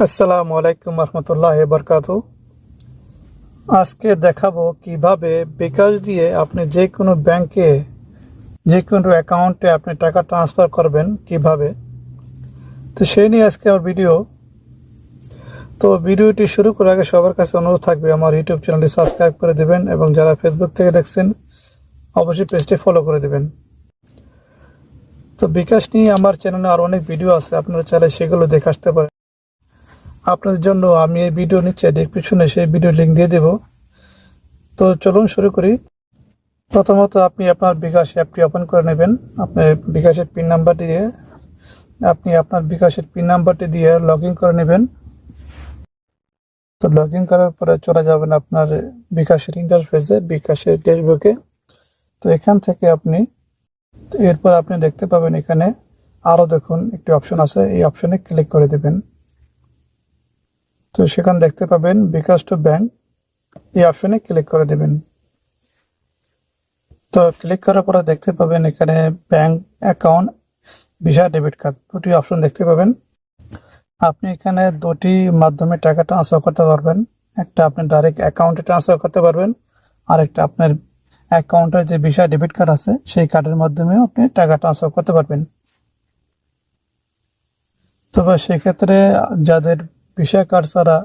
আসসালামু আলাইকুম রহমতুল্লাহ বরকাত আজকে দেখাবো কীভাবে বিকাশ দিয়ে আপনি যে কোনো ব্যাংকে, যে কোনো অ্যাকাউন্টে আপনি টাকা ট্রান্সফার করবেন, কীভাবে। তো সেই নিয়ে আজকে আমার ভিডিও তো ভিডিওটি শুরু করার আগে সবার কাছে অনুরোধ থাকবে, আমার ইউটিউব চ্যানেলটি সাবস্ক্রাইব করে দেবেন এবং যারা ফেসবুক থেকে দেখছেন, অবশ্যই পেজটি ফলো করে দেবেন। তো বিকাশ নিয়ে আমার চ্যানেলে আরও অনেক ভিডিও আছে, আপনারা চাইলে সেগুলো দেখে আসতে পারেন। আপনাদের জন্য আমি এই ভিডিও নিচে ডিসক্রিপশনে সেই ভিডিও লিঙ্ক দিয়ে দেব। তো চলুন শুরু করি। প্রথমত আপনি আপনার বিকাশ অ্যাপটি ওপেন করে নেবেন। আপনার বিকাশের পিন নাম্বারটি দিয়ে আপনি আপনার বিকাশের পিন নাম্বারটি দিয়ে লগ করে নেবেন। তো লগ করার পরে চলে যাবেন আপনার বিকাশের ইন্টারফেসে, বিকাশের ড্যাশবুকে তো এখান থেকে আপনি এরপর আপনি দেখতে পাবেন এখানে আরও দেখুন একটি অপশন আছে। এই অপশনে ক্লিক করে দেবেন। তো সেখানে দেখতে পাবেন বিকাশ টু ব্যাংক। এই অপশনে ক্লিক করে দেবেন। তো ক্লিক করার পরে দেখতে পাবেন এখানে bank account, visa, debit card দুটি অপশন দেখতে পাবেন। আপনি এখানে দুটি মাধ্যমে টাকা ট্রান্সফার করতে পারবেন। একটা আপনি ডাইরেক্ট অ্যাকাউন্টে ট্রান্সফার করতে পারবেন আর একটা আপনার অ্যাকাউন্টের যে ভিসা, ডেবিট কার্ড আছে, সেই কার্ডের মাধ্যমেও আপনি টাকা ট্রান্সফার করতে পারবেন। তবে সেক্ষেত্রে যাদের ভিসা কার্ড ছাড়া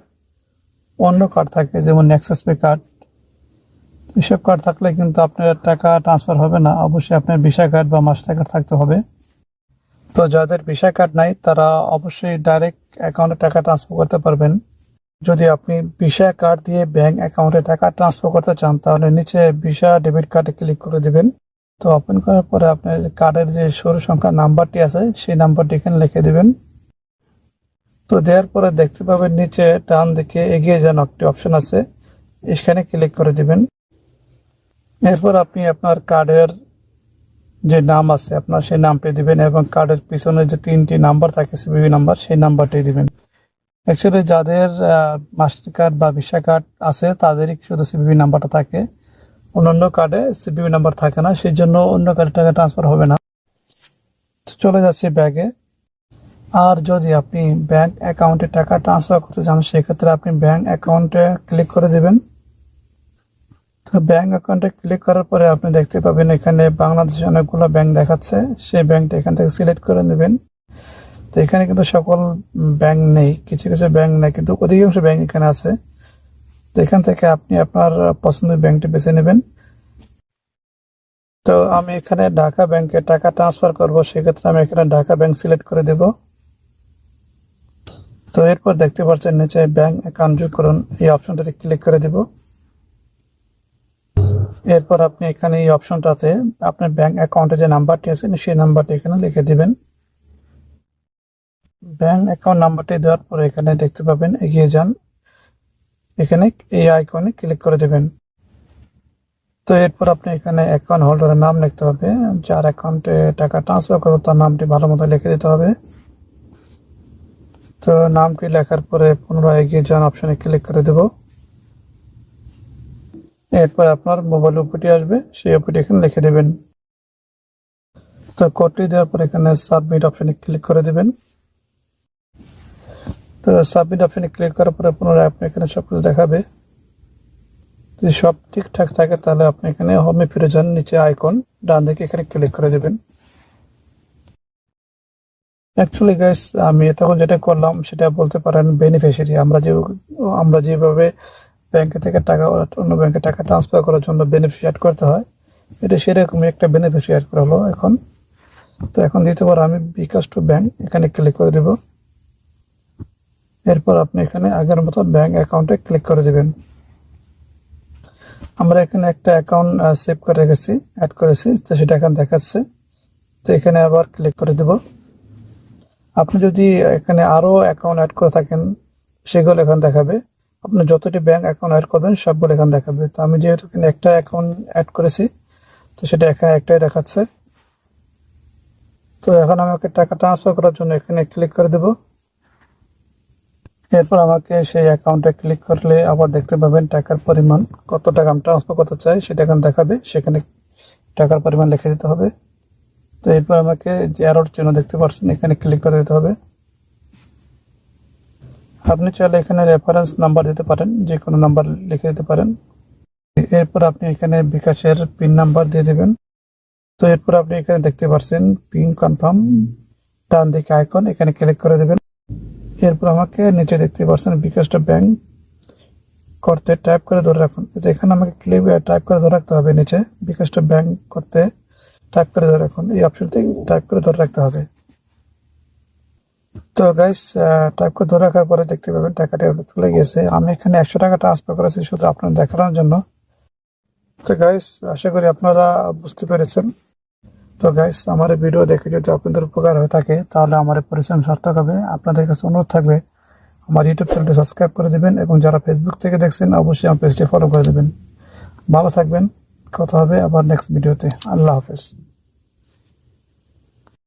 অন্য কার্ড থাকে, যেমন নেক্সাস পে কার্ড। এসব কার্ড থাকলে কিন্তু আপনার টাকা ট্রান্সফার হবে না, অবশ্যই আপনার ভিসা কার্ড বা মাস্টার কার্ড থাকতে হবে। তো যাদের ভিসা কার্ড নাই, তারা অবশ্যই ডাইরেক্ট অ্যাকাউন্টে টাকা ট্রান্সফার করতে পারবেন। যদি আপনি ভিসা কার্ড দিয়ে ব্যাংক অ্যাকাউন্টে টাকা ট্রান্সফার করতে চান, তাহলে নিচে ভিসা ডেবিট কার্ডে ক্লিক করে দেবেন। তো ওপেন করার পরে আপনার কার্ডের যে সরু সংখ্যা নাম্বারটি আছে, সেই নাম্বারটি এখানে লিখে দেবেন। তো দেওয়ার পরে দেখতে পাবেন নিচে ডান দিকে এগিয়ে যান একটি অপশন আছে। এখানে ক্লিক করে দিবেন। এরপর আপনি আপনার কার্ডের যে নাম আছে, আপনার সেই নামটি দিবেন এবং কার্ডের পিছনে যে তিনটি নাম্বার থাকে সিবিবি নাম্বার, সেই নাম্বারটি দিবেন। অ্যাকচুয়ালি যাদের মাস্টার কার্ড বা ভিসা কার্ড আছে, তাদেরই শুধু সিবিবি নাম্বারটা থাকে। অন্যান্য কার্ডে সিবিবি নাম্বার থাকে না, সেই জন্য অন্য কার্ডে টাকা ট্রান্সফার হবে না। চলে যাচ্ছে ব্যাগে আর যদি আপনি ব্যাংক অ্যাকাউন্টে টাকা ট্রান্সফার করতে চান, সেক্ষেত্রে আপনি ব্যাংক অ্যাকাউন্টে ক্লিক করে দেবেন। তো ব্যাংক অ্যাকাউন্টে ক্লিক করার পরে আপনি দেখতে পাবেন এখানে বাংলাদেশে অনেকগুলো ব্যাংক দেখাচ্ছে। সেই ব্যাংকটা এখান থেকে সিলেক্ট করে নেবেন। তো এখানে কিন্তু সকল ব্যাংক নেই, কিছু কিছু ব্যাংক নেই, কিন্তু অধিকাংশ ব্যাংক এখানে আছে। তো এখান থেকে আপনি আপনার পছন্দের ব্যাংকটি বেছে নেবেন। তো আমি এখানে ঢাকা ব্যাংকে টাকা ট্রান্সফার করব, সেক্ষেত্রে আমি এখানে ঢাকা ব্যাংক সিলেক্ট করে দেবো। তো এরপর দেখতে পাচ্ছেন নিচে ব্যাংক অ্যাকাউন্ট যোগ করুন। এই অপশনটাতে ক্লিক করে দিব। এরপর আপনি এখানে এই অপশনটাতে আপনার ব্যাংক অ্যাকাউন্টে যে নাম্বারটি আছে, সেই নাম্বারটি এখানে লিখে দিবেন। ব্যাংক অ্যাকাউন্ট নাম্বারটি দেওয়ার পরে এখানে দেখতে পাবেন, এগিয়ে যান। এখানে এই আইকনে ক্লিক করে দেবেন। তো এরপর আপনি এখানে অ্যাকাউন্ট হোল্ডারের নাম লিখতে হবে। যার অ্যাকাউন্টে টাকা ট্রান্সফার করব, তার নামটি ভালো মতো লিখে দিতে হবে। তো নামটি লেখার পরে পুনরায় এগিয়ে যান অপশানে ক্লিক করে দেব। এরপর আপনার মোবাইল ওপিটি আসবে, সেই ওপিটি এখানে লিখে দেবেন। তো কোডটি দেওয়ার পর এখানে সাবমিট অপশানে ক্লিক করে দেবেন। তো সাবমিট অপশানে ক্লিক করার পরে পুনরায় আপনি এখানে সব কিছু দেখাবে। যদি সব ঠিকঠাক থাকে তাহলে আপনি এখানে হোমে ফিরে যান, নিচে আইকন ডান দিকে এখানে ক্লিক করে দেবেন। অ্যাকচুয়ালি গাইস আমি তখন যেটা করলাম, সেটা বলতে পারেন বেনিফিশিয়ারি আমরা যে, আমরা যেভাবে ব্যাংকে থেকে টাকা, অন্য ব্যাংকে টাকা ট্রান্সফার করার জন্য বেনিফিট অ্যাড করতে হয়, এটা সেরকমই একটা বেনিফিশিয়ারি করা হলো এখন। তো এখন দ্বিতীয়বার আমি বিকাশ টু ব্যাংক এখানে ক্লিক করে দেব। এরপর আপনি এখানে আগের মতো ব্যাংক অ্যাকাউন্টে ক্লিক করে দেবেন। আমরা এখানে একটা অ্যাকাউন্ট সেভ করে রেখেছি অ্যাড করেছি, তো সেটা এখন দেখাচ্ছে। তো এখানে আবার ক্লিক করে দেবো। আপনি যদি এখানে আরও অ্যাকাউন্ট অ্যাড করে থাকেন, সেগুলো এখানে দেখাবে। আপনি যতটি ব্যাংক অ্যাকাউন্ট অ্যাড করবেন, সবগুলো এখানে দেখাবে। তো আমি যেহেতু এখানে একটা অ্যাকাউন্ট অ্যাড করেছি, তো সেটা এখানে একটাই দেখাচ্ছে। তো এখন আমাকে টাকা ট্রান্সফার করার জন্য এখানে ক্লিক করে দেব। এরপর আমাকে সেই অ্যাকাউন্টে ক্লিক করলে আবার দেখতে পাবেন টাকার পরিমাণ, কত টাকা আমি ট্রান্সফার করতে চাই, সেটা এখানে দেখাবে। সেখানে টাকার পরিমাণ লিখে দিতে হবে। তো এরপর আমাকে যে অ্যারোর চিহ্ন দেখতে পাচ্ছেন, এখানে ক্লিক করে দিতে হবে। আপনি চাইলে এখানে রেফারেন্স নাম্বার দিতে পারেন, যে কোনো নাম্বার লিখে দিতে পারেন। এরপর আপনি এখানে বিকাশের পিন নাম্বার দিয়ে দেবেন। তো এরপর আপনি এখানে দেখতে পাচ্ছেন পিন কনফার্ম ডান দিকে আইকন এখানে ক্লিক করে দেবেন। এরপর আমাকে নিচে দেখতে পাচ্ছেন, বিকাশটা ব্যাংক করতে টাইপ করে ধরে রাখুন। এখানে আমাকে ক্লিক টাইপ করে ধরে রাখতে হবে নিচে, বিকাশটা ব্যাংক করতে। টাইপ করে ধরে রাখুন এই অপশনটি টাইপ করে ধরে রাখতে হবে। তো গাইস টাইপ করে ধরে রাখার পরে দেখতে পাবেন টাকাটা চলে গেছে আমি এখানে একশো টাকা ট্রান্সফার করেছি শুধু আপনার দেখানোর জন্য। তো গাইস আশা করি আপনারা বুঝতে পেরেছেন। তো গাইস আমার ভিডিও দেখে যদি আপনাদের উপকার হয়ে থাকে, তাহলে আমার পরিশ্রম সার্থক হবে। আপনাদের কাছে অনুরোধ থাকবে, আমার ইউটিউব চ্যানেলটি সাবস্ক্রাইব করে দেবেন এবং যারা ফেসবুক থেকে দেখছেন, অবশ্যই আমার পেজটি ফলো করে দেবেন। ভালো থাকবেন। কথা হবে আবার নেক্সট ভিডিওতে আল্লাহ হাফেজ।